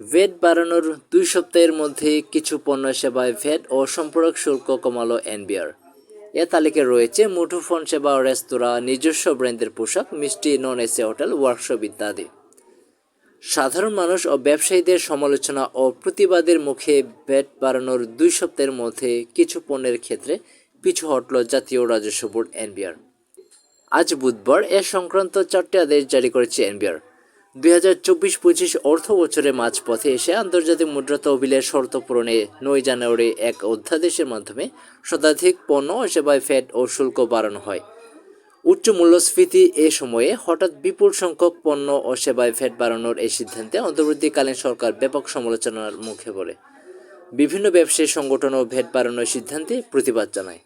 VAT বাড়ানোর দুই সপ্তাহের মধ্যে কিছু পণ্য সেবায় ভ্যাট ও সম্পূরক শুল্ক কমালো এনবিআর। এ তালিকায় রয়েছে মুঠোফোন সেবা রেস্তোরাঁ, নিজস্ব ব্র্যান্ডের পোশাক, মিষ্টি নন এসি হোটেল, ওয়ার্কশপ ইত্যাদি। সাধারণ মানুষ ও ব্যবসায়ীদের সমালোচনা ও প্রতিবাদের মুখে ভ্যাট বাড়ানোর দুই সপ্তাহের মধ্যে কিছু পণ্যের ক্ষেত্রে পিছু হটল জাতীয় রাজস্ব বোর্ড এনবিআর। আজ বুধবার এ সংক্রান্ত চারটি আদেশ জারি করেছে এনবিআর। দুই হাজার চব্বিশ পঁচিশ অর্থ বছরে মাঝপথে এসে আন্তর্জাতিক মুদ্রা তহবিলের শর্ত পূরণে নয় জানুয়ারি এক অধ্যাদেশের মাধ্যমে শতাধিক পণ্য ও সেবায় ফ্যাট ও শুল্ক বাড়ানো হয়। উচ্চ মূল্যস্ফীতি এ সময়ে হঠাৎ বিপুল সংখ্যক পণ্য ও সেবায় ফ্যাট বাড়ানোর এই সিদ্ধান্তে অন্তর্বর্তীকালীন সরকার ব্যাপক সমালোচনার মুখে পড়ে। বিভিন্ন ব্যবসায়ী সংগঠন ও ভ্যাট বাড়ানোর সিদ্ধান্তে প্রতিবাদ জানায়।